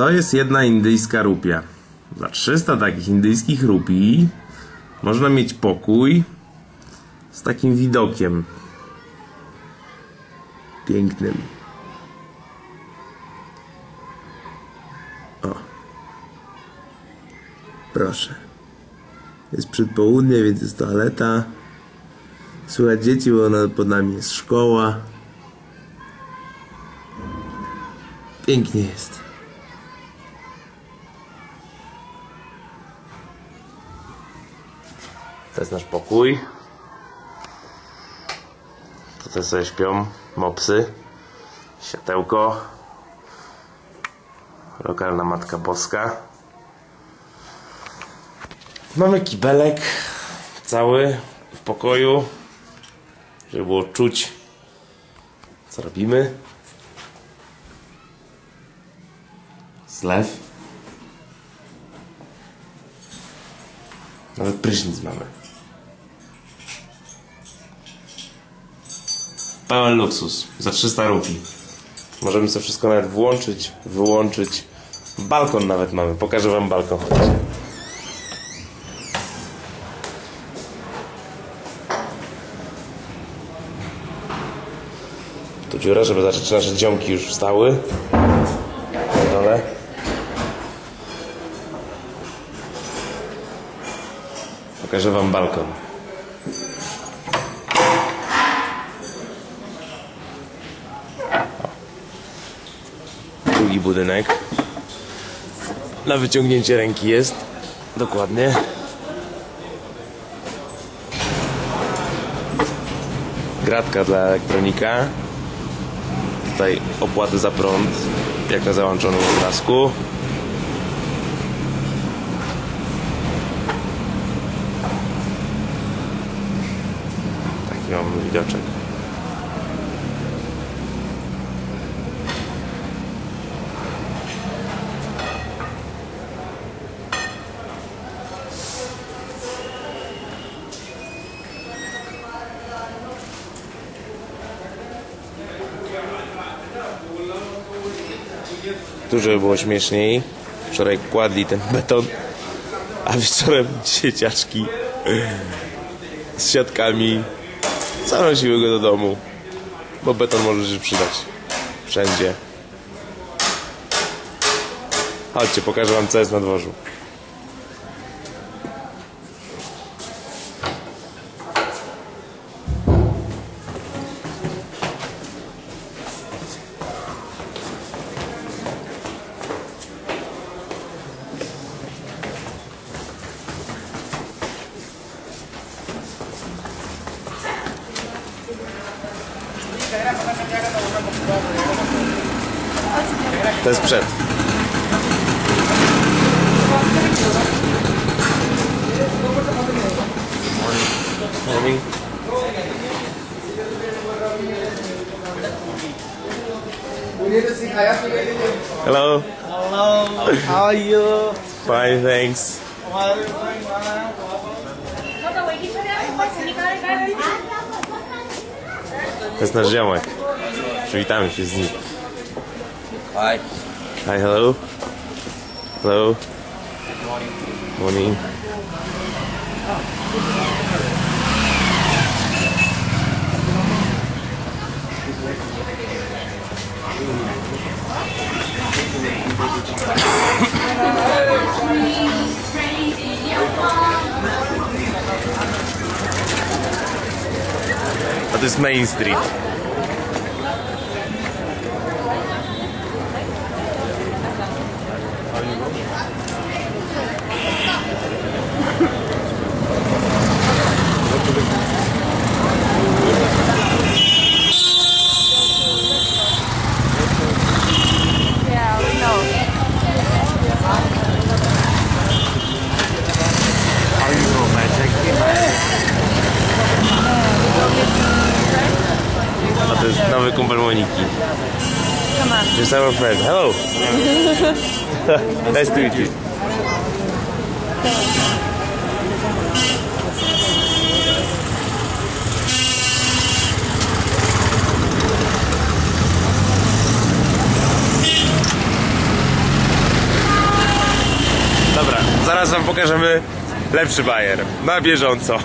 to jest jedna indyjska rupia. Za 300 takich indyjskich rupii można mieć pokój z takim widokiem pięknym. O. Proszę. Jest przedpołudnie, więc jest toaleta. Słychać dzieci, bo pod nami jest szkoła. Pięknie jest. To jest nasz pokój. Tutaj sobie śpią mopsy. Światełko. Lokalna Matka Boska. Mamy kibelek cały w pokoju, żeby było czuć co robimy. Zlew. Nawet prysznic mamy. Pełen luksus. Za 300 rupii. Możemy sobie wszystko nawet włączyć, wyłączyć. Balkon nawet mamy. Pokażę wam balkon. Tu dziura, żeby zobaczyć, czy nasze dziomki już wstały. Na dole. Pokażę wam balkon. Budynek. Na wyciągnięcie ręki jest. Dokładnie. Gratka dla elektronika. Tutaj opłaty za prąd, jak na załączonym obrazku. Taki mamy widoczek. Żeby było śmieszniej, wczoraj kładli ten beton, a wieczorem dzieciaczki z siatkami zanosiły go do domu, bo beton może się przydać wszędzie. Chodźcie, pokażę wam co jest na dworzu. To jest przed. Morning. Hello. Hello, how are you? Fine, thanks. To jest nasz ziomek. Przywitamy się z nim. Hi. Hi, hello. Hello. Good Morning. Morning. to jest Main Street. amigos. To jest nowy kumpel Moniki. Come on. Just our friend. Hello. nice to meet you. zaraz wam pokażemy lepszy bajer. Na bieżąco.